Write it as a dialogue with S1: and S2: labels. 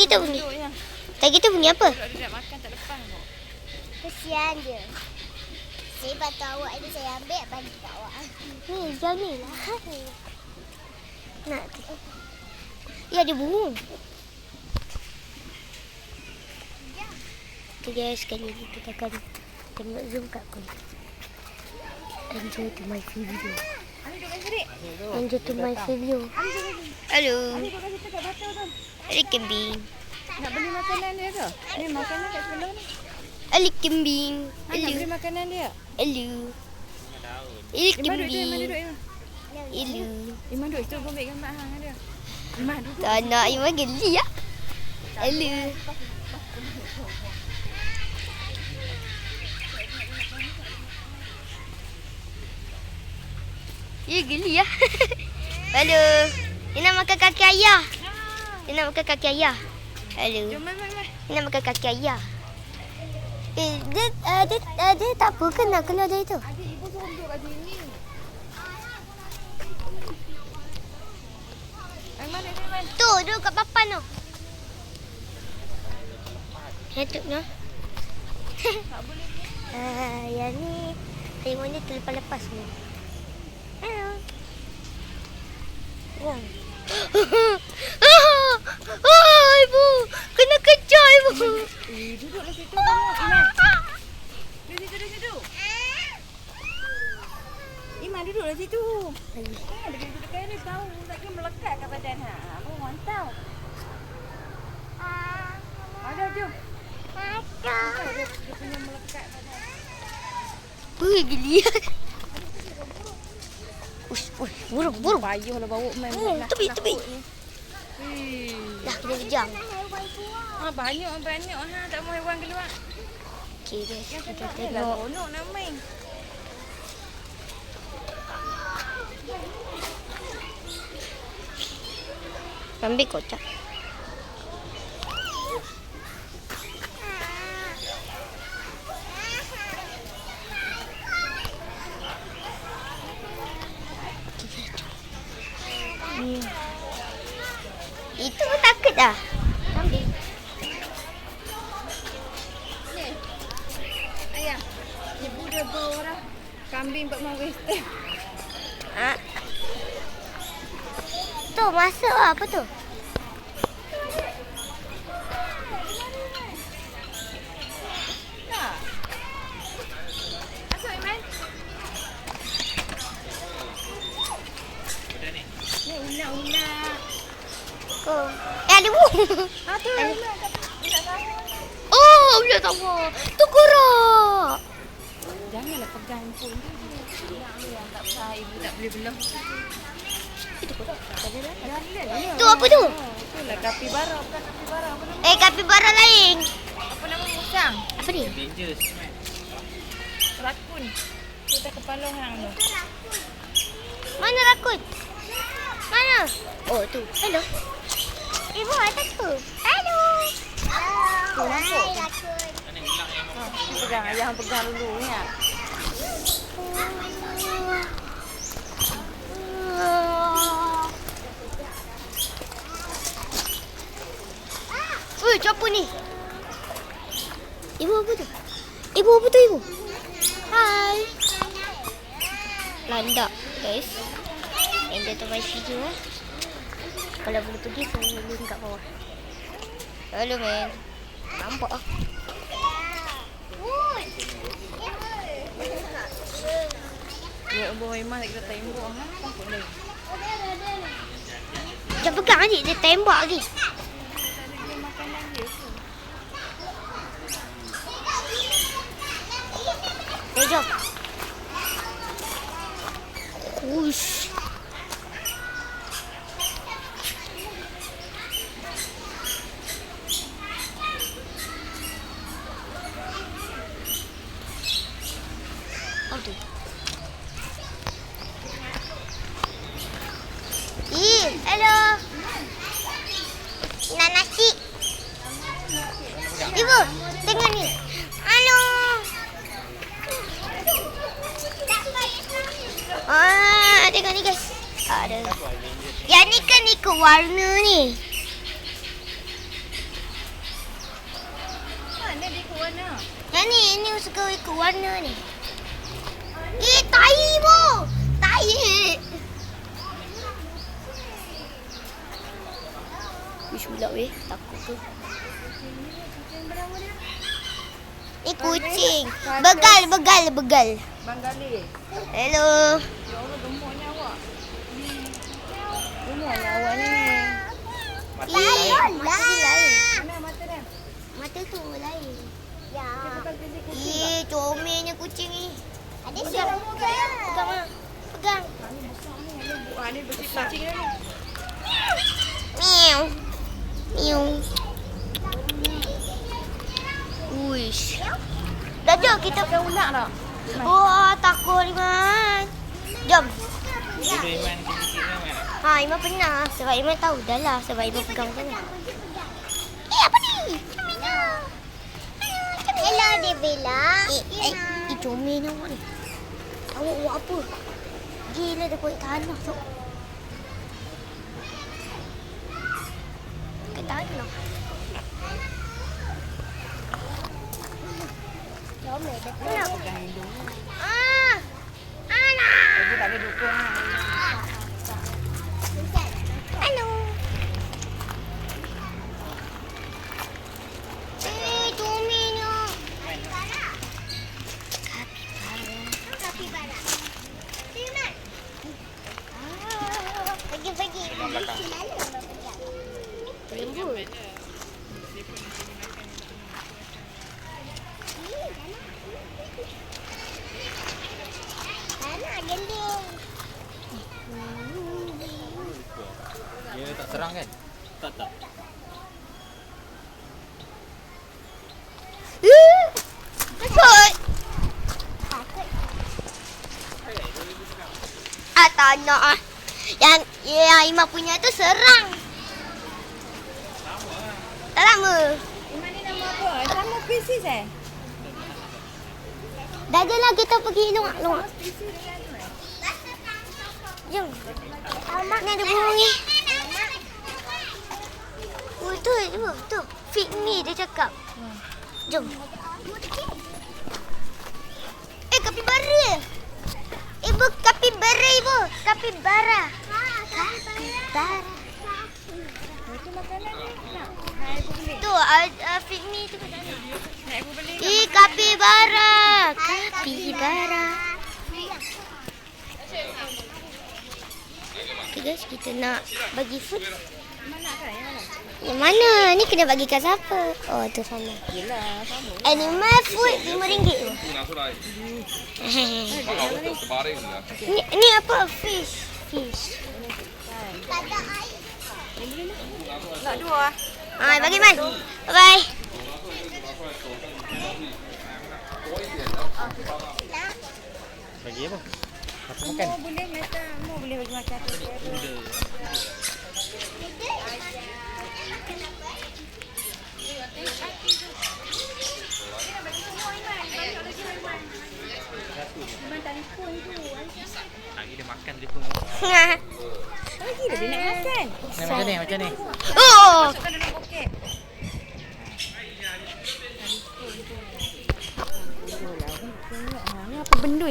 S1: gitu bunyi.
S2: Duduk je.
S1: Tak gitu bunyi apa?
S2: Dia makan tak lepas.
S3: Kesian dia. Saya bantu awak ni saya ambil bagi kat awak.
S1: Ni, jauh ni lah. Nak. Ya, dia burung. Okay guys, sekali ni kita akan tengok zoom kat kau. Enjoy to my video. Enjoy to my video. Hello. Ali kembing.
S2: Nak beli makanan dia ke? Ni makanan kat sebelah ni.
S1: Ali kembing.
S2: Ha, nak beli makanan dia. Iman duduk tu, Iman
S1: kembing.
S2: duduk. Iman situ gua ambil gambar hang dia. Iman duduk.
S1: Tak nak Iman geli ya. Hello. Ya geli ya. Hello. Dia nak makan kaki ayah. Dia nak makan kaki ayah. Hello.
S2: Jom mai mai mai.
S1: Dia nak makan kaki ayah. Eh, dia, uh, dia, uh, dia tak apa ke nak keluar dari tu?
S2: Adik ibu suruh duduk kat sini.
S1: Tu, duduk kat papan tu. Hetuk.
S2: Tak boleh.
S1: Ah, yang ni tengok ni terlepas-lepas ni. Hello. Wang. ah, ibu, kena kejar ibu.
S2: Eh, duduklah situ kamu. Iman. Duduk situ, duduk situ. Iman duduklah situ. Dia duduk dekat ni tahu lagi melekat kat badan ha. Apa mantau. Ada jom. Tahu dia, dia punya melekat badan.
S1: Ui, geli. Ush, ush, burung, burung.
S2: Payuh lah bawa main
S1: Oh, tepi, tepi.
S2: Eh.
S1: Dah kena kejam.
S2: Ha, banyak banyak ha tak mau haiwan keluar.
S1: Okey guys, kita
S2: tengok seronok nak main.
S1: Ambil kotak. Hmm. Itu takut dah. Ambil.
S2: Kambing buat mau western.
S1: Ah. Tu masuk lah. apa tu?
S2: Tak. Masuk Iman. Ni ular-ular.
S1: Oh. Eh ada.
S2: Ha ular tahu.
S1: Oh, ular sama. Tu korak.
S2: Janganlah pegang pun. Tak ibu tak boleh belah.
S1: Tu apa tu?
S2: Itulah kapibara bukan kapibara apa nama?
S1: Eh, kapibara lain.
S2: Apa nama musang?
S1: Apa ni?
S2: Rakun. Kita kepala hang tu.
S1: Mana rakun? Mana? Oh, tu. Hello. Ibu, ada tu. Hello.
S2: Nampak.
S3: Hai, Rakun.
S2: Pegang ayah hang pegang dulu ni. ah.
S1: Ui, siapa ni? Ibu apa tu? Ibu apa tu ibu? Hai. Landak, guys. Enjoy to my video eh. Kalau boleh pergi, saya link kat bawah. Hello, man. Nampak ah.
S2: Buat buah memang tak kita tembok ha. Takut dia.
S1: Jangan pegang adik, dia tembak lagi.
S2: Dia makanan dia tu.
S1: Eh, jom. Ush. Hello. Nak nasi. Ibu, tengok ni. Hello. Ah, tengok ni guys. Ah, ada. Yang ni kan ikut warna ni. Mana dia ikut warna? Yang ni, ini suka ikut warna ni. Eh, tahi bu! tai.
S4: Wish pula weh. Takut tu.
S1: Ni kucing. Begal, begal, begal.
S2: Banggali.
S1: Hello.
S2: Ya Allah, gemuknya awak. Gemuknya awak ni.
S1: Lain lain.
S2: Mana mata dia?
S1: Mata tu lain. Ya. Eh, comelnya kucing ni. Ada siapa? Pegang. Pegang mana? Pegang.
S2: Ni kucing dia ni.
S1: Meow.
S4: Wish.
S1: Dah jom kita
S2: Pakai unak tak?
S1: Wah, takut Iman. Jom.
S3: Dulu Iman kecil-kecil kan?
S1: Ha, Iman pernah. Sebab Iman tahu dah lah. Sebab Iman pegang sana. Eh, apa ni? Camina. Hello, Devila. Eh, eh, eh comel ni awak ni. Awak buat apa? Gila dia kuat tanah tu. Kuat tanah. Comel dia tu.
S2: Pegang hidung.
S1: Ah! Anak! Gending.
S3: Dia tak serang kan? Tak tak.
S1: Takut. Ah, tak nak ah. Yang yang Ima punya tu serang. Tak lama.
S2: Iman ni nama apa? Sama spesies eh?
S1: Dah je lah kita pergi luar-luar. Jom. Ni ada burung ni. Oh, tu, tu, tu. Fit me dia cakap. Jom. Eh, kapibara. Ibu, kapibara ibu. Kapibara. Kapibara.
S2: Itu makanan ni. Nak?
S1: Tu, uh, uh, fit me tu. kat sana.
S2: Nak aku beli.
S1: Eh, kapibara. Kapibara. Okay guys, kita nak bagi food.
S2: Kan? Yang mana?
S1: Ni kena bagi kat siapa? Oh, tu sana.
S2: Yelah, sama.
S1: Animal food RM5 tu. ni, ni apa? Fish. Fish.
S2: Nak dua?
S1: Ah, bagi man. Bye-bye.
S3: Bagi apa? Apa makan?
S2: Mau boleh macam, mau boleh bagi makan tu.
S3: Lagi dia makan telefon.
S2: Lagi dia nak makan.
S3: Ni macam ni, macam ni.
S1: oh.
S2: Benda